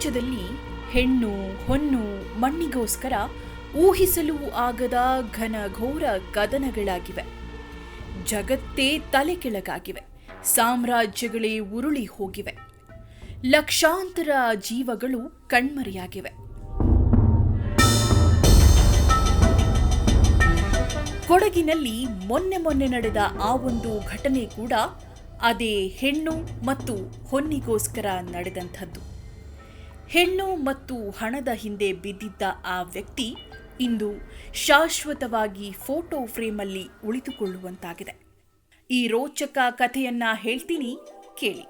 ಪ್ರಪಂಚದಲ್ಲಿ ಹೆಣ್ಣು, ಹೊನ್ನು, ಮಣ್ಣಿಗೋಸ್ಕರ ಊಹಿಸಲು ಆಗದ ಘನಘೋರ ಕದನಗಳಾಗಿವೆ. ಜಗತ್ತೇ ತಲೆ ಕೆಳಗಾಗಿವೆ. ಸಾಮ್ರಾಜ್ಯಗಳೇ ಉರುಳಿ ಹೋಗಿವೆ. ಲಕ್ಷಾಂತರ ಜೀವಗಳು ಕಣ್ಮರೆಯಾಗಿವೆ. ಕೊಡಗಿನಲ್ಲಿ ಮೊನ್ನೆ ಮೊನ್ನೆ ನಡೆದ ಆ ಒಂದು ಘಟನೆ ಕೂಡ ಅದೇ ಹೆಣ್ಣು ಮತ್ತು ಹೊನ್ನಿಗೋಸ್ಕರ ನಡೆದಂಥದ್ದು. ಹೆಣ್ಣು ಮತ್ತು ಹಣದ ಹಿಂದೆ ಬಿದ್ದಿದ್ದ ಆ ವ್ಯಕ್ತಿ ಇಂದು ಶಾಶ್ವತವಾಗಿ ಫೋಟೋ ಫ್ರೇಮಲ್ಲಿ ಉಳಿದುಕೊಳ್ಳುವಂತಾಗಿದೆ. ಈ ರೋಚಕ ಕಥೆಯನ್ನ ಹೇಳ್ತೀನಿ ಕೇಳಿ.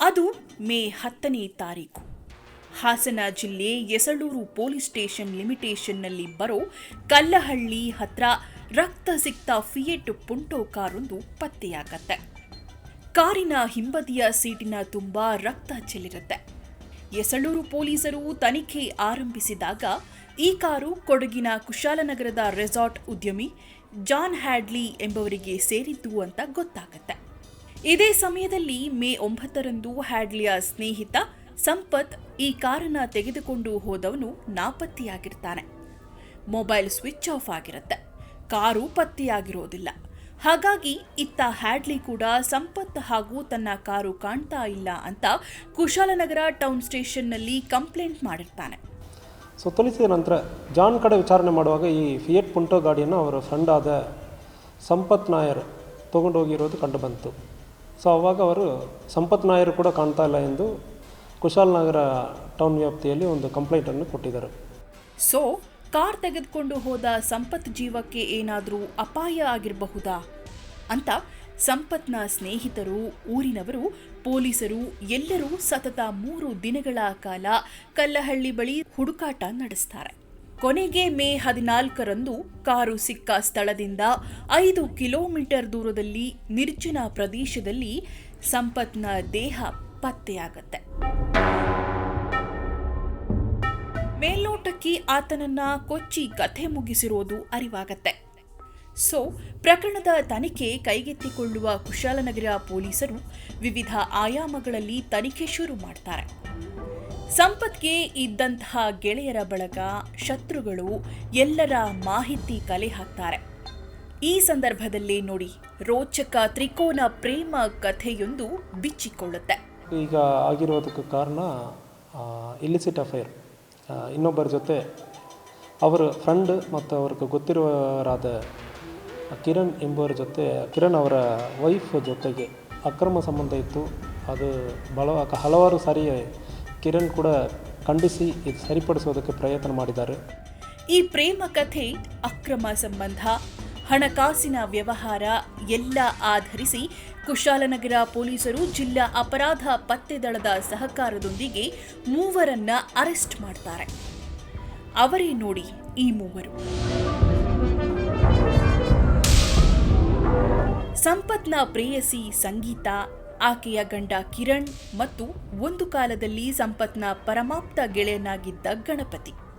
ಅದು ಮೇ ಹತ್ತನೇ ತಾರೀಕು. ಹಾಸನ ಜಿಲ್ಲೆ ಯಸಳೂರು ಪೊಲೀಸ್ ಸ್ಟೇಷನ್ ಲಿಮಿಟೇಷನ್ನಲ್ಲಿ ಬರೋ ಕಲ್ಲಹಳ್ಳಿ ಹತ್ರ ರಕ್ತ ಸಿಕ್ತ ಫಿಯೆಟ್ ಪುಂಟೋ ಕಾರೊಂದು ಪತ್ತೆಯಾಗತ್ತೆ. ಕಾರಿನ ಹಿಂಬದಿಯ ಸೀಟಿನ ತುಂಬಾ ರಕ್ತ ಚೆಲ್ಲಿರುತ್ತೆ. ಯಸಳೂರು ಪೊಲೀಸರು ತನಿಖೆ ಆರಂಭಿಸಿದಾಗ ಈ ಕಾರು ಕೊಡಗಿನ ಕುಶಾಲನಗರದ ರೆಸಾರ್ಟ್ ಉದ್ಯಮಿ ಜಾನ್ ಹ್ಯಾಡ್ಲಿ ಎಂಬವರಿಗೆ ಸೇರಿದ್ದು ಅಂತ ಗೊತ್ತಾಗತ್ತೆ. ಇದೇ ಸಮಯದಲ್ಲಿ ಮೇ ಒಂಬತ್ತರಂದು ಹ್ಯಾಡ್ಲಿಯ ಸ್ನೇಹಿತ ಸಂಪತ್ ಈ ಕಾರನ್ನ ತೆಗೆದುಕೊಂಡು ಹೋದವನು ನಾಪತ್ತೆಯಾಗಿರ್ತಾನೆ. ಮೊಬೈಲ್ ಸ್ವಿಚ್ ಆಫ್ ಆಗಿರುತ್ತೆ. ಕಾರು ಪತ್ತೆಯಾಗಿರೋದಿಲ್ಲ. ಹಾಗಾಗಿ ಇತ್ತ ಹ್ಯಾಡ್ಲಿ ಕೂಡ ಸಂಪತ್ ಹಾಗೂ ತನ್ನ ಕಾರು ಕಾಣ್ತಾ ಇಲ್ಲ ಅಂತ ಕುಶಾಲನಗರ ಟೌನ್ ಸ್ಟೇಷನ್ನಲ್ಲಿ ಕಂಪ್ಲೇಂಟ್ ಮಾಡಿರ್ತಾನೆ. ಸೊ ತೊಲಿಸಿದ ನಂತರ ಜಾನ್ ಕಡೆ ವಿಚಾರಣೆ ಮಾಡುವಾಗ ಈ ಫಿಯೆಟ್ ಪುಂಟೋ ಗಾಡಿಯನ್ನು ಅವರ ಫ್ರೆಂಡ್ ಆದ ಸಂಪತ್ ನಾಯರ್ ತೊಗೊಂಡೋಗಿರೋದು ಕಂಡುಬಂತು ಸೊ ಅವಾಗ ಅವರು ಸಂಪತ್ ನಾಯರು ಕೂಡ ಕಾಣ್ತಾ ಇಲ್ಲ ಎಂದು ಕುಶಾಲನಗರ ಟೌನ್ ವ್ಯಾಪ್ತಿಯಲ್ಲಿ ಒಂದು ಕಂಪ್ಲೇಂಟನ್ನು ಕೊಟ್ಟಿದ್ದಾರೆ. ಸೊ ಕಾರ್ ತೆಗೆದುಕೊಂಡು ಹೋದ ಸಂಪತ್ ಜೀವಕ್ಕೆ ಏನಾದರೂ ಅಪಾಯ ಆಗಿರಬಹುದಾ? ಅಂತ ಸಂಪತ್ನ ಸ್ನೇಹಿತರು, ಊರಿನವರು, ಪೊಲೀಸರು, ಎಲ್ಲರೂ ಸತತ ಮೂರು ದಿನಗಳ ಕಾಲ ಕಲ್ಲಹಳ್ಳಿ ಬಳಿ ಹುಡುಕಾಟ ನಡೆಸ್ತಾರೆ. ಕೊನೆಗೆ ಮೇ ಹದಿನಾಲ್ಕರಂದು ಕಾರು ಸಿಕ್ಕ ಸ್ಥಳದಿಂದ ಐದು ಕಿಲೋಮೀಟರ್ ದೂರದಲ್ಲಿ ನಿರ್ಜನ ಪ್ರದೇಶದಲ್ಲಿ ಸಂಪತ್ನ ದೇಹ ಪತ್ತೆಯಾಗತ್ತೆ. ಮೇಲ್ನೋಟಕ್ಕೆ ಆತನನ್ನ ಕೊಚ್ಚಿ ಕಥೆ ಮುಗಿಸಿರೋದು ಅರಿವಾಗತ್ತೆ. ಸೊ, ಪ್ರಕರಣದ ತನಿಖೆ ಕೈಗೆತ್ತಿಕೊಳ್ಳುವ ಕುಶಾಲನಗರ ಪೊಲೀಸರು ವಿವಿಧ ಆಯಾಮಗಳಲ್ಲಿ ತನಿಖೆ ಶುರು ಮಾಡ್ತಾರೆ. ಸಂಪತ್ಗೆ ಇದ್ದಂತಹ ಗೆಳೆಯರ ಬಳಗ, ಶತ್ರುಗಳು ಎಲ್ಲರ ಮಾಹಿತಿ ಕಲೆ ಹಾಕ್ತಾರೆ. ಈ ಸಂದರ್ಭದಲ್ಲಿ ನೋಡಿ, ರೋಚಕ ತ್ರಿಕೋನ ಪ್ರೇಮ ಕಥೆಯೊಂದು ಬಿಚ್ಚಿಕೊಳ್ಳುತ್ತೆ. ಈಗ ಆಗಿರೋದಕ್ಕೆ ಕಾರಣ ಇಲಿಸಿಟ್ ಅಫೇರ್ ಇನ್ನೊಬ್ಬರ ಜೊತೆ ಅವರ ಫ್ರೆಂಡ್ ಮತ್ತು ಅವ್ರಿಗೆ ಗೊತ್ತಿರುವವರಾದ ಕಿರಣ್ ಎಂಬುವರ ಜೊತೆ, ಕಿರಣ್ ಅವರ ವೈಫ್ ಜೊತೆಗೆ ಅಕ್ರಮ ಸಂಬಂಧ ಇತ್ತು. ಅದು ಬಲ ಹಲವಾರು ಸಾರಿ ಕಿರಣ್ ಕೂಡ ಖಂಡಿಸಿ ಇದು ಸರಿಪಡಿಸೋದಕ್ಕೆ ಪ್ರಯತ್ನ ಮಾಡಿದ್ದಾರೆ. ಈ ಪ್ರೇಮ ಕಥೆ ಅಕ್ರಮ ಸಂಬಂಧ ಹಣಕಾಸಿನ ವ್ಯವಹಾರ ಎಲ್ಲ ಆಧರಿಸಿ ಕುಶಾಲನಗರ ಪೊಲೀಸರು ಜಿಲ್ಲಾ ಅಪರಾಧ ಪತ್ತೆ ದಳದ ಸಹಕಾರದೊಂದಿಗೆ ಮೂವರನ್ನ ಅರೆಸ್ಟ್ ಮಾಡ್ತಾರೆ. ಅವರೇ ನೋಡಿ ಈ ಮೂವರು. ಸಂಪತ್ನ ಪ್ರೇಯಸಿ ಸಂಗೀತ, ಆಕೆಯ ಗಂಡ ಕಿರಣ್ ಮತ್ತು ಒಂದು ಕಾಲದಲ್ಲಿ ಸಂಪತ್ನ ಪರಮಾಪ್ತ ಗೆಳೆಯನಾಗಿದ್ದ ಗಣಪತಿ.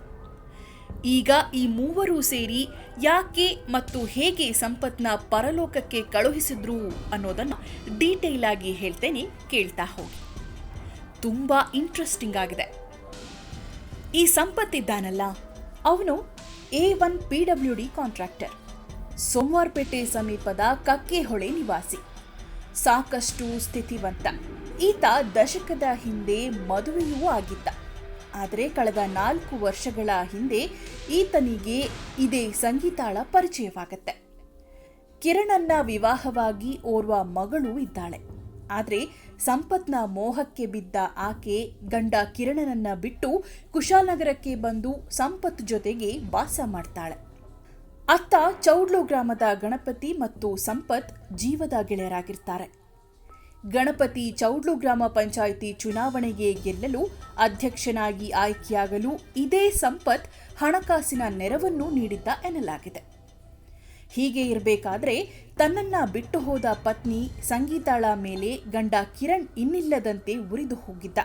ಈಗ ಈ ಮೂವರೂ ಸೇರಿ ಯಾಕೆ ಮತ್ತು ಹೇಗೆ ಸಂಪತ್ನ ಪರಲೋಕಕ್ಕೆ ಕಳುಹಿಸಿದ್ರು ಅನ್ನೋದನ್ನು ಡೀಟೇಲ್ ಆಗಿ ಹೇಳ್ತೇನೆ ಕೇಳ್ತಾ ಹೋಗಿ. ತುಂಬ ಇಂಟ್ರೆಸ್ಟಿಂಗ್ ಆಗಿದೆ. ಈ ಸಂಪತ್ ಇದ್ದಾನಲ್ಲ ಅವನು A one P W D contractor. Somwarpet ಸಮೀಪದ ಕಕ್ಕೆಹೊಳೆ ನಿವಾಸಿ. ಸಾಕಷ್ಟು ಸ್ಥಿತಿವಂತ. ಈತ ದಶಕದ ಹಿಂದೆ ಮದುವೆಯೂ ಆಗಿದ್ದ. ಆದರೆ ಕಳೆದ ನಾಲ್ಕು ವರ್ಷಗಳ ಹಿಂದೆ ಈತನಿಗೆ ಇದೇ ಸಂಗೀತಾಳ ಪರಿಚಯವಾಗತ್ತೆ. ಕಿರಣನ್ನ ವಿವಾಹವಾಗಿ ಓರ್ವ ಮಗಳು ಇದ್ದಾಳೆ. ಆದರೆ ಸಂಪತ್ನ ಮೋಹಕ್ಕೆ ಬಿದ್ದ ಆಕೆ ಗಂಡ ಕಿರಣನನ್ನ ಬಿಟ್ಟು ಕುಶಾಲನಗರಕ್ಕೆ ಬಂದು ಸಂಪತ್ ಜೊತೆಗೆ ವಾಸ ಮಾಡ್ತಾಳೆ. ಅತ್ತ ಚೌಡ್ಲು ಗ್ರಾಮದ ಗಣಪತಿ ಮತ್ತು ಸಂಪತ್ ಜೀವದ ಗೆಳೆಯರಾಗಿರ್ತಾರೆ. ಗಣಪತಿ ಚೌಡ್ಲು ಗ್ರಾಮ ಪಂಚಾಯಿತಿ ಚುನಾವಣೆಗೆ ಗೆಲ್ಲಲು ಅಧ್ಯಕ್ಷನಾಗಿ ಆಯ್ಕೆಯಾಗಲು ಇದೇ ಸಂಪತ್ ಹಣಕಾಸಿನ ನೆರವನ್ನು ನೀಡಿದ್ದ ಎನ್ನಲಾಗಿದೆ. ಹೀಗೆ ಇರಬೇಕಾದ್ರೆ ತನ್ನನ್ನ ಬಿಟ್ಟು ಹೋದ ಪತ್ನಿ ಸಂಗೀತಾಳ ಮೇಲೆ ಗಂಡ ಕಿರಣ್ ಇನ್ನಿಲ್ಲದಂತೆ ಉರಿದು ಹೋಗಿದ್ದ.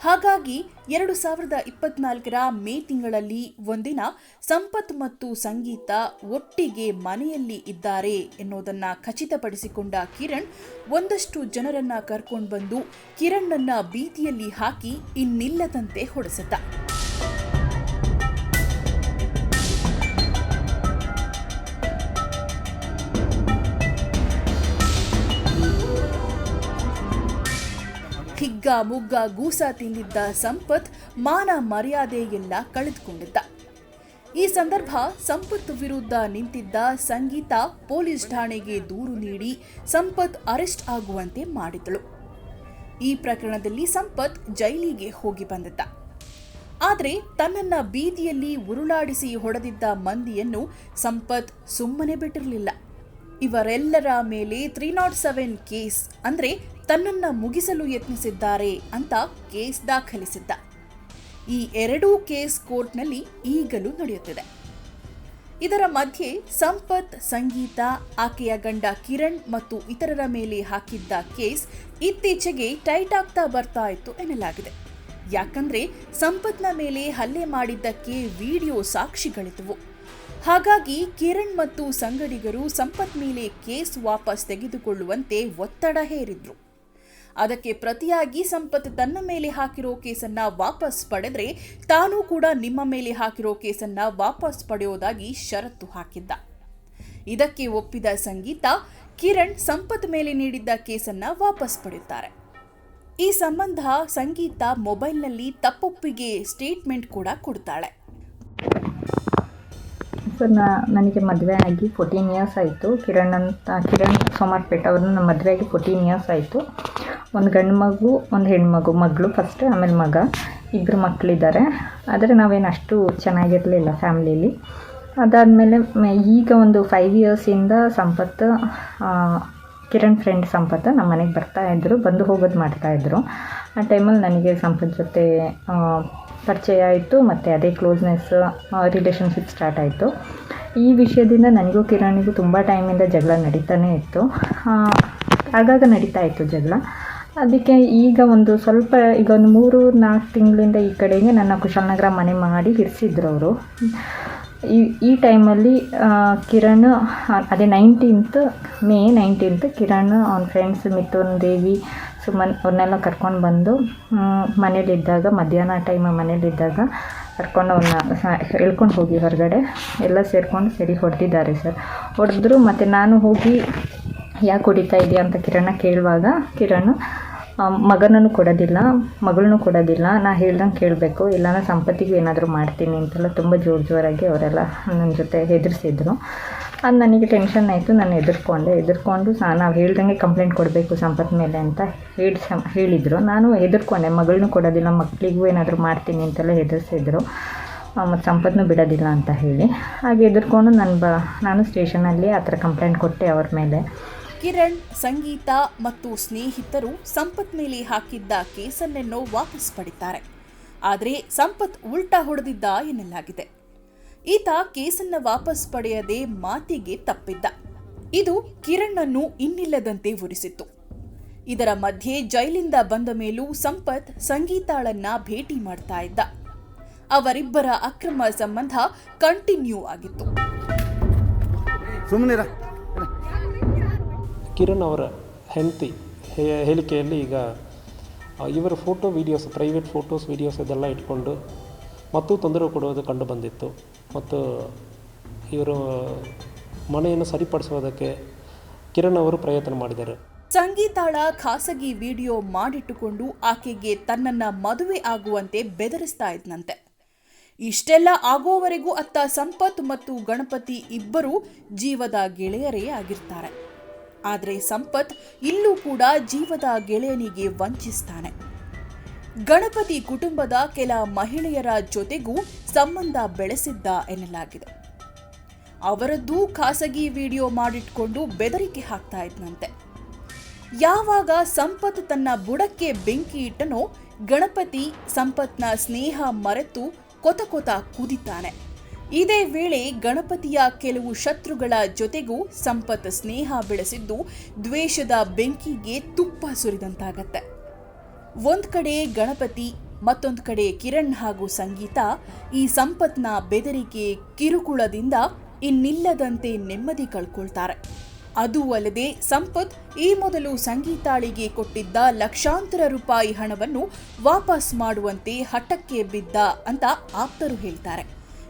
ಹಾಗಾಗಿ ಎರಡು ಸಾವಿರದ ಇಪ್ಪತ್ನಾಲ್ಕರ ಮೇ ತಿಂಗಳಲ್ಲಿ ಒಂದಿನ ಸಂಪತ್ ಮತ್ತು ಸಂಗೀತ ಒಟ್ಟಿಗೆ ಮನೆಯಲ್ಲಿ ಇದ್ದಾರೆ ಎನ್ನುವುದನ್ನ ಖಚಿತಪಡಿಸಿಕೊಂಡ ಕಿರಣ್, ಒಂದಷ್ಟು ಜನರನ್ನ ಕರ್ಕೊಂಡು ಬಂದು ಕಿರಣ್ಣನ್ನ ಬೀದಿಯಲ್ಲಿ ಹಾಕಿ ಇನ್ನಿಲ್ಲದಂತೆ ಹೊಡೆಸಿದ್ದ ಹಿಗ್ಗ ಮುಗ್ಗ ಗೂಸ ತಿಂದಿದ್ದ ಸಂಪತ್ ಮಾನ ಮರ್ಯಾದೆ ಎಲ್ಲ ಕಳೆದುಕೊಂಡಿದ್ದ. ಈ ಸಂದರ್ಭ ಸಂಪತ್ ವಿರುದ್ಧ ನಿಂತಿದ್ದ ಸಂಗೀತ ಪೊಲೀಸ್ ಠಾಣೆಗೆ ದೂರು ನೀಡಿ ಸಂಪತ್ ಅರೆಸ್ಟ್ ಆಗುವಂತೆ ಮಾಡಿದಳು ಈ ಪ್ರಕರಣದಲ್ಲಿ ಸಂಪತ್ ಜೈಲಿಗೆ ಹೋಗಿ ಬಂದಿದ್ದ. ಆದರೆ ತನ್ನನ್ನ ಬೀದಿಯಲ್ಲಿ ಉರುಳಾಡಿಸಿ ಹೊಡೆದಿದ್ದ ಮಂದಿಯನ್ನು ಸಂಪತ್ ಸುಮ್ಮನೆ ಬಿಟ್ಟಿರಲಿಲ್ಲ. ಇವರೆಲ್ಲರ ಮೇಲೆ ತ್ರೀ ನಾಟ್ ಸೆವೆನ್ ಕೇಸ್ ಅಂದ್ರೆ ತನ್ನನ್ನ ಮುಗಿಸಲು ಯತ್ನಿಸಿದ್ದಾರೆ ಅಂತ ಕೇಸ್ ದಾಖಲಿಸಿದ್ದ. ಈ ಎರಡೂ ಕೇಸ್ ಕೋರ್ಟ್ನಲ್ಲಿ ಈಗಲೂ ನಡೆಯುತ್ತಿದೆ. ಇದರ ಮಧ್ಯೆ ಸಂಪತ್, ಸಂಗೀತ, ಆಕೆಯ ಗಂಡ ಕಿರಣ್ ಮತ್ತು ಇತರರ ಮೇಲೆ ಹಾಕಿದ್ದ ಕೇಸ್ ಇತ್ತೀಚೆಗೆ ಟೈಟ್ ಆಗ್ತಾ ಬರ್ತಾ ಇತ್ತು ಎನ್ನಲಾಗಿದೆ. ಯಾಕಂದ್ರೆ ಸಂಪತ್ನ ಮೇಲೆ ಹಲ್ಲೆ ಮಾಡಿದ್ದಕ್ಕೆ ವಿಡಿಯೋ ಸಾಕ್ಷಿಗಳಿದ್ದವು ಹಾಗಾಗಿ ಕಿರಣ್ ಮತ್ತು ಸಂಗಡಿಗರು ಸಂಪತ್ ಮೇಲೆ ಕೇಸ್ ವಾಪಸ್ ತೆಗೆದುಕೊಳ್ಳುವಂತೆ ಒತ್ತಡ ಹೇರಿದ್ರು. ಅದಕ್ಕೆ ಪ್ರತಿಯಾಗಿ ಸಂಪತ್ ತನ್ನ ಮೇಲೆ ಹಾಕಿರೋ ಕೇಸನ್ನ ವಾಪಸ್ ಪಡೆದ್ರೆ ತಾನೂ ಕೂಡ ನಿಮ್ಮ ಮೇಲೆ ಹಾಕಿರೋ ಕೇಸನ್ನ ವಾಪಸ್ ಪಡೆಯೋದಾಗಿ ಷರತ್ತು ಹಾಕಿದ್ದ. ಇದಕ್ಕೆ ಒಪ್ಪಿದ ಸಂಗೀತ, ಕಿರಣ್ ಸಂಪತ್ ಮೇಲೆ ನೀಡಿದ್ದ ಕೇಸನ್ನ ವಾಪಸ್ ಪಡೆಯುತ್ತಾರೆ. ಈ ಸಂಬಂಧ ಸಂಗೀತ ಮೊಬೈಲ್ನಲ್ಲಿ ತಪ್ಪೊಪ್ಪಿಗೆ ಸ್ಟೇಟ್ಮೆಂಟ್ ಕೂಡ ಕೊಡ್ತಾಳೆ. ನಾ ನನಗೆ ಮದುವೆ ಆಗಿ ಫೋರ್ಟೀನ್ ಇಯರ್ಸ್ ಆಯಿತು. ಕಿರಣ್ ಅಂತ, ಕಿರಣ್ ಸೋಮಾರ್ಪೇಟ್ ಅವ್ರನ್ನ ನಮ್ಮ ಮದುವೆ ಆಗಿ ಫೋರ್ಟೀನ್ ಇಯರ್ಸ್ ಆಯಿತು. ಒಂದು ಗಂಡು ಮಗು, ಒಂದು ಹೆಣ್ಮಗು ಮಗಳು ಫಸ್ಟ್ ಆಮೇಲೆ ಮಗ. ಇಬ್ಬರು ಮಕ್ಕಳಿದ್ದಾರೆ ಆದರೆ ನಾವೇನು ಅಷ್ಟು ಚೆನ್ನಾಗಿರಲಿಲ್ಲ ಫ್ಯಾಮ್ಲೀಲಿ. ಅದಾದಮೇಲೆ ಈಗ ಒಂದು ಫೈವ್ ಇಯರ್ಸಿಂದ ಸಂಪತ್ತು ಕಿರಣ್ ಫ್ರೆಂಡ್ ಸಂಪತ್ತು ನಮ್ಮ ಮನೆಗೆ ಬರ್ತಾಯಿದ್ರು ಬಂದು ಹೋಗೋದು ಮಾಡ್ತಾಯಿದ್ರು ಆ ಟೈಮಲ್ಲಿ ನನಗೆ ಸಂಪತ್ ಜೊತೆ ಪರಿಚಯ ಆಯಿತು, ಮತ್ತು ಅದೇ ಕ್ಲೋಸ್ನೆಸ್ ರಿಲೇಷನ್ಶಿಪ್ ಸ್ಟಾರ್ಟ್ ಆಯಿತು. ಈ ವಿಷಯದಿಂದ ನನಗೂ ಕಿರಣಿಗೂ ತುಂಬ ಟೈಮಿಂದ ಜಗಳ ನಡೀತಾನೇ ಇತ್ತು. ಆಗಾಗ ನಡೀತಾ ಇತ್ತು ಜಗಳ. ಅದಕ್ಕೆ ಈಗ ಒಂದು ಸ್ವಲ್ಪ, ಈಗ ಒಂದು ಮೂರು, ನಾಲ್ಕು ತಿಂಗಳಿಂದ ಈ ಕಡೆಗೆ ನನ್ನ ಕುಶಾಲನಗರ ಮನೆ ಮಾಡಿ ಇರಿಸಿದ್ರು ಅವರು. ಈ ಈ ಟೈಮಲ್ಲಿ ಕಿರಣ್, ಅದೇ ನೈನ್ಟೀನ್ತ್ ಮೇ ನೈನ್ಟೀನ್ತ್ ಕಿರಣ್ ಅವ್ನ ಫ್ರೆಂಡ್ಸ್ ಮಿಥುನ್ ದೇವಿ ಸುಮನ್ ಅವ್ರನ್ನೆಲ್ಲ ಕರ್ಕೊಂಡು ಬಂದು ಮನೇಲಿದ್ದಾಗ, ಮಧ್ಯಾಹ್ನ ಟೈಮ್ ಮನೇಲಿದ್ದಾಗ ಕರ್ಕೊಂಡು ಅವನ್ನ ಎಳ್ಕೊಂಡು ಹೋಗಿ ಹೊರಗಡೆ. ಎಲ್ಲ ಸೇರಿಕೊಂಡು ಸರಿ ಹೊಡೆದಿದ್ದಾರೆ ಸರ್ ಹೊಡೆದ್ರು ಮತ್ತು ನಾನು ಹೋಗಿ ಯಾಕೆ ಹೊಡಿತಾ ಇದೆಯಾ ಅಂತ ಕಿರಣ ಕೇಳುವಾಗ, ಕಿರಣ್ ಮಗನನ್ನು ಕೊಡೋದಿಲ್ಲ ಮಗಳನ್ನೂ ಕೊಡೋದಿಲ್ಲ, ನಾ ಹೇಳ್ದಂಗೆ ಕೇಳಬೇಕು ಇಲ್ಲಾಂದ್ರೆ ಸಂಪತ್ತಿಗೂ ಏನಾದರೂ ಮಾಡ್ತೀನಿ ಅಂತೆಲ್ಲ ತುಂಬ ಜೋರು ಜೋರಾಗಿ ಅವರೆಲ್ಲ ನನ್ನ ಜೊತೆ ಹೆದರಿಸಿದ್ರು. ಅದು ನನಗೆ ಟೆನ್ಷನ್ ಆಯಿತು. ನಾನು ಎದುರ್ಕೊಂಡೆ ಎದುರ್ಕೊಂಡು ಸಹ ನಾವು ಹೇಳ್ದಂಗೆ ಕಂಪ್ಲೇಂಟ್ ಕೊಡಬೇಕು ಸಂಪತ್ ಮೇಲೆ ಅಂತ ಹೇಳಿ, ಸಂ, ಹೇಳಿದರು. ನಾನು ಹೆದರ್ಕೊಂಡೆ. ಮಗಳನ್ನೂ ಕೊಡೋದಿಲ್ಲ ಮಕ್ಕಳಿಗೂ ಏನಾದರೂ ಮಾಡ್ತೀನಿ ಅಂತೆಲ್ಲ ಹೆದರ್ಸಿದ್ರು. ಮತ್ತು ಸಂಪತ್ನು ಬಿಡೋದಿಲ್ಲ ಅಂತ ಹೇಳಿ. ಹಾಗೆ ಎದುರ್ಕೊಂಡು ನಾನು ಬ, ನಾನು ಸ್ಟೇಷನಲ್ಲಿ ಆ ಥರ ಕಂಪ್ಲೇಂಟ್ ಕೊಟ್ಟೆ ಅವ್ರ ಮೇಲೆ. ಕಿರಣ್, ಸಂಗೀತ ಮತ್ತು ಸ್ನೇಹಿತರು ಸಂಪತ್ ಮೇಲೆ ಹಾಕಿದ್ದ ಕೇಸನ್ನೆನ್ನೋ ವಾಪಸ್ ಪಡಿತಾರೆ. ಆದರೆ ಸಂಪತ್ ಉಲ್ಟಾ ಹೊಡೆದಿದ್ದ ಎನ್ನಲಾಗಿದೆ. ಈತ ಕೇಸನ್ನ ವಾಪಸ್ ಪಡೆಯದೆ ಮಾತಿಗೆ ತಪ್ಪಿದ್ದ. ಇದು ಕಿರಣ್ ಇನ್ನಿಲ್ಲದಂತೆ ಉರಿಸಿತ್ತು. ಇದರ ಮಧ್ಯೆ ಜೈಲಿಂದ ಬಂದ ಮೇಲೂ ಸಂಪತ್ ಸಂಗೀತಾಳನ್ನ ಭೇಟಿ ಮಾಡ್ತಾ ಇದ್ದ. ಅವರಿಬ್ಬರ ಅಕ್ರಮ ಸಂಬಂಧ ಕಂಟಿನ್ಯೂ ಆಗಿತ್ತು. ಕಿರಣ್ ಅವರ ಹೆಂಡತಿ ಹೇಳಿಕೆಯಲ್ಲಿ ಈಗ ಇವರ photo videos private photos videos ಇದೆಲ್ಲ ಇಟ್ಕೊಂಡು ಮತ್ತು ತೊಂದರೆ ಕೊಡುವುದು ಕಂಡು ಬಂದಿತ್ತು. ಮತ್ತು ಇವರು ಮನೆಯನ್ನು ಸರಿಪಡಿಸುವುದಕ್ಕೆ ಕಿರಣ್ ಅವರು ಪ್ರಯತ್ನ ಮಾಡಿದ್ದಾರೆ. ಸಂಗೀತಾಳ ಖಾಸಗಿ ವಿಡಿಯೋ ಮಾಡಿಟ್ಟುಕೊಂಡು ಆಕೆಗೆ ತನ್ನನ್ನ ಮದುವೆ ಆಗುವಂತೆ ಬೆದರಿಸ್ತಾ ಇದ್ನಂತೆ. ಇಷ್ಟೆಲ್ಲ ಆಗೋವರೆಗೂ ಅತ್ತ ಸಂಪತ್ ಮತ್ತು ಗಣಪತಿ ಇಬ್ಬರು ಜೀವದ ಗೆಳೆಯರೇ ಆಗಿರ್ತಾರೆ. ಆದರೆ ಸಂಪತ್ ಇಲ್ಲೂ ಕೂಡ ಜೀವದ ಗೆಳೆಯನಿಗೆ ವಂಚಿಸ್ತಾನೆ. ಗಣಪತಿ ಕುಟುಂಬದ ಕೆಲ ಮಹಿಳೆಯರ ಜೊತೆಗೂ ಸಂಬಂಧ ಬೆಳೆಸಿದ್ದ ಎನ್ನಲಾಗಿದೆ. ಅವರದ್ದೂ ಖಾಸಗಿ ವಿಡಿಯೋ ಮಾಡಿಟ್ಕೊಂಡು ಬೆದರಿಕೆ ಹಾಕ್ತಾ ಇದ್ನಂತೆ. ಯಾವಾಗ ಸಂಪತ್ ತನ್ನ ಬುಡಕ್ಕೆ ಬೆಂಕಿ ಇಟ್ಟನೋ ಗಣಪತಿ ಸಂಪತ್ನ ಸ್ನೇಹ ಮರೆತು ಕೊತ ಕೊತ ಕುದಿತಾನೆ. ಇದೇ ವೇಳೆ ಗಣಪತಿಯ ಕೆಲವು ಶತ್ರುಗಳ ಜೊತೆಗೂ ಸಂಪತ್ ಸ್ನೇಹ ಬೆಳೆಸಿದ್ದು ದ್ವೇಷದ ಬೆಂಕಿಗೆ ತುಪ್ಪ ಸುರಿದಂತಾಗತ್ತೆ. ಒಂದ್ ಕಡೆ ಗಣಪತಿ, ಮತ್ತೊಂದು ಕಡೆ ಕಿರಣ್ ಹಾಗೂ ಸಂಗೀತ. ಈ ಸಂಪತ್ನ ಬೆದರಿಕೆ ಕಿರುಕುಳದಿಂದ ಇನ್ನಿಲ್ಲದಂತೆ ನೆಮ್ಮದಿ ಕಳ್ಕೊಳ್ತಾರೆ. ಅದು ಅಲ್ಲದೆ ಸಂಪತ್ ಈ ಮೊದಲು ಸಂಗೀತಾಳಿಗೆ ಕೊಟ್ಟಿದ್ದ ಲಕ್ಷಾಂತರ ರೂಪಾಯಿ ಹಣವನ್ನು ವಾಪಸ್ ಮಾಡುವಂತೆ ಹಠಕ್ಕೆ ಬಿದ್ದ ಅಂತ ಆಪ್ತರು ಹೇಳ್ತಾರೆ.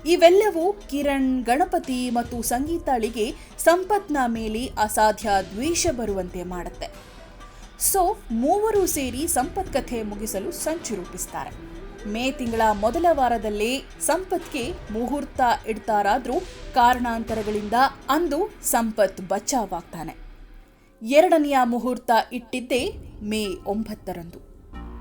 ಇವೆಲ್ಲವೂ ಕಿರಣ್, ಗಣಪತಿ ಮತ್ತು ಸಂಗೀತಾಳಿಗೆ ಸಂಪತ್ನ ಮೇಲೆ ಅಸಾಧ್ಯ ದ್ವೇಷ ಬರುವಂತೆ ಮಾಡುತ್ತೆ. ಸೊ, ಮೂವರು ಸೇರಿ ಸಂಪತ್ ಕಥೆ ಮುಗಿಸಲು ಸಂಚು ರೂಪಿಸ್ತಾರೆ. ಮೇ ತಿಂಗಳ ಮೊದಲ ವಾರದಲ್ಲೇ ಸಂಪತ್ಗೆ ಮುಹೂರ್ತ ಇಡ್ತಾರಾದ್ರೂ ಕಾರಣಾಂತರಗಳಿಂದ ಅಂದು ಸಂಪತ್ ಬಚಾವಾಗ್ತಾನೆ. ಎರಡನೆಯ ಮುಹೂರ್ತ ಇಟ್ಟಿದ್ದೇ ಮೇ ಒಂಬತ್ತರಂದು.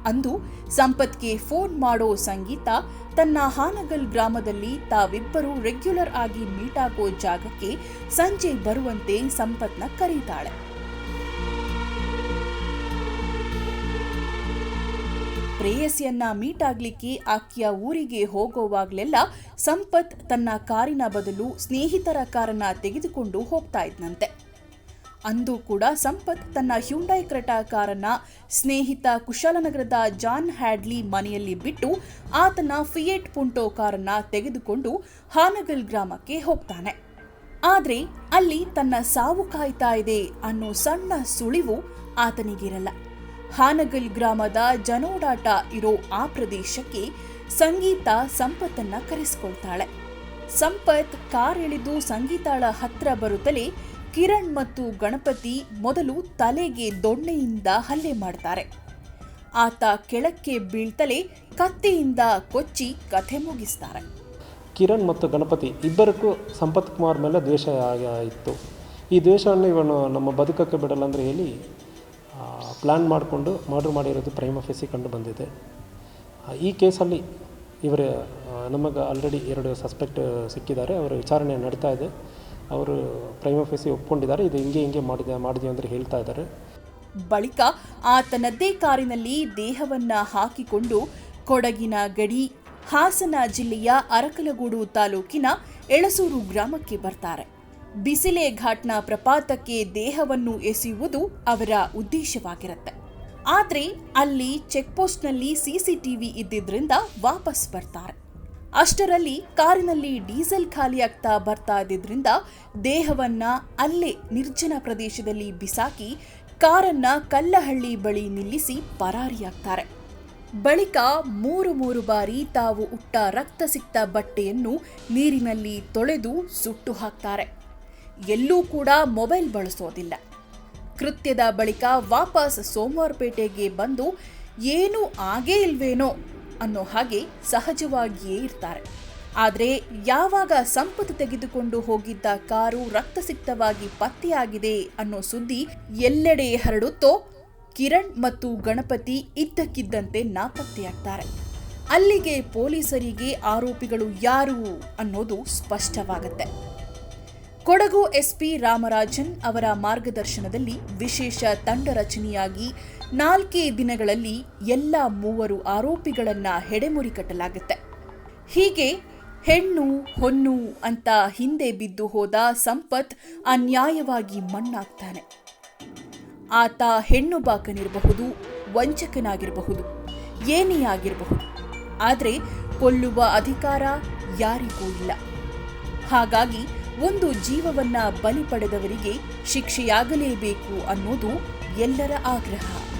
ಅಂದು ಸಂಪತ್ಗೆ ಫೋನ್ ಮಾಡೋ ಸಂಗೀತ ತನ್ನ ಹಾನಗಲ್ ಗ್ರಾಮದಲ್ಲಿ ತಾವಿಬ್ಬರು ರೆಗ್ಯುಲರ್ ಆಗಿ ಮೀಟ್ ಆಗೋ ಜಾಗಕ್ಕೆ ಸಂಜೆ ಬರುವಂತೆ ಸಂಪತ್ನ ಕರೀತಾಳೆ. ಪ್ರೇಯಸಿಯನ್ನ ಮೀಟ್ ಆಗ್ಲಿಕ್ಕೆ ಆಕೆಯ ಊರಿಗೆ ಹೋಗೋವಾಗ್ಲೆಲ್ಲ ಸಂಪತ್ ತನ್ನ ಕಾರಿನ ಬದಲು ಸ್ನೇಹಿತರ ಕಾರನ್ನ ತೆಗೆದುಕೊಂಡು ಹೋಗ್ತಾ ಇದ್ನಂತೆ. ಅಂದು ಕೂಡ ಸಂಪತ್ ತನ್ನ ಹ್ಯುಂಡೈ ಕ್ರೆಟಾ ಕಾರನ್ನ ಸ್ನೇಹಿತ ಕುಶಾಲನಗರದ ಜಾನ್ ಹ್ಯಾಡ್ಲಿ ಮನೆಯಲ್ಲಿ ಬಿಟ್ಟು ಆತನ ಫಿಯೇಟ್ ಪುಂಟೋ ಕಾರನ್ನ ತೆಗೆದುಕೊಂಡು ಹಾನಗಲ್ ಗ್ರಾಮಕ್ಕೆ ಹೋಗ್ತಾನೆ. ಆದ್ರೆ ಅಲ್ಲಿ ತನ್ನ ಸಾವು ಕಾಯ್ತಾ ಇದೆ ಅನ್ನೋ ಸಣ್ಣ ಸುಳಿವು ಆತನಿಗಿರಲ್ಲ. ಹಾನಗಲ್ ಗ್ರಾಮದ ಜನೋಡಾಟ ಇರೋ ಆ ಪ್ರದೇಶಕ್ಕೆ ಸಂಗೀತ ಸಂಪತ್ತನ್ನ ಕರೆಸಿಕೊಳ್ತಾಳೆ. ಸಂಪತ್ ಕಾರ್ ಇಳಿದು ಸಂಗೀತಾಳ ಹತ್ರ ಬರುತ್ತಲೇ ಕಿರಣ್ ಮತ್ತು ಗಣಪತಿ ಮೊದಲು ತಲೆಗೆ ದೊಣ್ಣೆಯಿಂದ ಹಲ್ಲೆ ಮಾಡ್ತಾರೆ. ಆತ ಕೆಳಕ್ಕೆ ಬೀಳ್ತಲೇ ಕತ್ತಿಯಿಂದ ಕೊಚ್ಚಿ ಕಥೆ ಮುಗಿಸ್ತಾರೆ. ಕಿರಣ್ ಮತ್ತು ಗಣಪತಿ ಇಬ್ಬರಕ್ಕೂ ಸಂಪತ್ ಕುಮಾರ್ ಮೇಲೆ ದ್ವೇಷ ಇತ್ತು. ಈ ದ್ವೇಷವನ್ನು ಇವನು ನಮ್ಮ ಬದುಕಕ್ಕೆ ಬಿಡಲ್ಲ ಅಂದರೆ ಹೇಳಿ ಪ್ಲ್ಯಾನ್ ಮಾಡಿಕೊಂಡು ಮರ್ಡ್ರ್ ಮಾಡಿರೋದು ಪ್ರೈಮ್ ಆಫೀಸಿಗೆ ಕಂಡು ಬಂದಿದೆ. ಈ ಕೇಸಲ್ಲಿ ಇವರು ನಮಗೆ ಆಲ್ರೆಡಿ ಎರಡು ಸಸ್ಪೆಕ್ಟ್ ಸಿಕ್ಕಿದ್ದಾರೆ. ಅವರ ವಿಚಾರಣೆ ನಡೀತಾ ಇದೆ. ಅವರು ಪ್ರೈಮ್ ಆಫೀಸಿಗೆ ಒಪ್ಕೊಂಡಿದ್ದಾರೆ. ಇದು ಹಿಂಗೆ ಹಿಂಗೆ ಮಾಡಿದೆ ಮಾಡಿದೆ ಅಂದರೆ ಹೇಳ್ತಾ ಇದ್ದಾರೆ. ಬಳಿಕ ಆತನದ್ದೇ ಕಾರಿನಲ್ಲಿ ದೇಹವನ್ನ ಹಾಕಿಕೊಂಡು ಕೊಡಗಿನ ಗಡಿ, ಹಾಸನ ಜಿಲ್ಲೆಯ ಅರಕಲಗೂಡು ತಾಲೂಕಿನ ಎಳಸೂರು ಗ್ರಾಮಕ್ಕೆ ಬರ್ತಾರೆ. ಬಿಸಿಲೆ ಘಾಟ್ನ ಪ್ರಪಾತಕ್ಕೆ ದೇಹವನ್ನು ಎಸೆಯುವುದು ಅವರ ಉದ್ದೇಶವಾಗಿರುತ್ತೆ. ಆದರೆ ಅಲ್ಲಿ ಚೆಕ್ಪೋಸ್ಟ್ನಲ್ಲಿ ವಿ ಇದ್ದಿದ್ದರಿಂದ ವಾಪಸ್ ಬರ್ತಾರೆ. ಅಷ್ಟರಲ್ಲಿ ಕಾರಿನಲ್ಲಿ ಡೀಸೆಲ್ ಖಾಲಿಯಾಗ್ತಾ ಬರ್ತಾ ಇದ್ದಿದ್ದರಿಂದ ದೇಹವನ್ನ ಅಲ್ಲೇ ನಿರ್ಜನ ಪ್ರದೇಶದಲ್ಲಿ ಬಿಸಾಕಿ ಕಾರನ್ನ ಕಲ್ಲಹಳ್ಳಿ ಬಳಿ ನಿಲ್ಲಿಸಿ ಪರಾರಿಯಾಗ್ತಾರೆ. ಬಳಿಕ ಮೂರು ಮೂರು ಬಾರಿ ತಾವು ಉಟ್ಟ ರಕ್ತಸಿಕ್ತ ಬಟ್ಟೆಯನ್ನು ನೀರಿನಲ್ಲಿ ತೊಳೆದು ಸುಟ್ಟು ಹಾಕ್ತಾರೆ. ಎಲ್ಲೂ ಕೂಡ ಮೊಬೈಲ್ ಬಳಸೋದಿಲ್ಲ. ಕೃತ್ಯದ ಬಳಿಕ ವಾಪಸ್ ಸೋಮವಾರಪೇಟೆಗೆ ಬಂದು ಏನೂ ಆಗೇ ಇಲ್ವೇನೋ ಅನ್ನೋ ಹಾಗೆ ಸಹಜವಾಗಿಯೇ ಇರ್ತಾರೆ. ಆದರೆ ಯಾವಾಗ ಸಂಪತ್ತು ತೆಗೆದುಕೊಂಡು ಹೋಗಿದ್ದ ಕಾರು ರಕ್ತಸಿಕ್ತವಾಗಿ ಪತ್ತೆಯಾಗಿದೆ ಅನ್ನೋ ಸುದ್ದಿ ಎಲ್ಲೆಡೆ ಹರಡುತ್ತೋ ಕಿರಣ್ ಮತ್ತು ಗಣಪತಿ ಇದ್ದಕ್ಕಿದ್ದಂತೆ ನಾಪತ್ತೆಯಾಗ್ತಾರೆ. ಅಲ್ಲಿಗೆ ಪೊಲೀಸರಿಗೆ ಆರೋಪಿಗಳು ಯಾರು ಅನ್ನೋದು ಸ್ಪಷ್ಟವಾಗುತ್ತೆ. ಕೊಡಗು ಎಸ್ಪಿ ರಾಮರಾಜನ್ ಅವರ ಮಾರ್ಗದರ್ಶನದಲ್ಲಿ ವಿಶೇಷ ತಂಡ ರಚನೆಯಾಗಿ ನಾಲ್ಕೇ ದಿನಗಳಲ್ಲಿ ಎಲ್ಲ ಮೂವರು ಆರೋಪಿಗಳನ್ನು ಹೆಡೆಮುರಿ ಕಟ್ಟಲಾಗುತ್ತೆ ಹೀಗೆ ಹೆಣ್ಣು, ಹೊನ್ನು ಅಂತ ಹಿಂದೆ ಬಿದ್ದು ಹೋದ ಸಂಪತ್ ಅನ್ಯಾಯವಾಗಿ ಮಣ್ಣಾಗ್ತಾನೆ. ಆತ ಹೆಣ್ಣು ಬಾಕನಿರಬಹುದು, ವಂಚಕನಾಗಿರಬಹುದು ಏನೇ ಆಗಿರಬಹುದು ಆದರೆ ಕೊಲ್ಲುವ ಅಧಿಕಾರ ಯಾರಿಗೂ ಇಲ್ಲ. ಹಾಗಾಗಿ ಒಂದು ಜೀವವನ್ನ ಬಲಿ ಪಡೆದವರಿಗೆ ಶಿಕ್ಷೆಯಾಗಲೇಬೇಕು ಅನ್ನೋದು ಎಲ್ಲರ ಆಗ್ರಹ.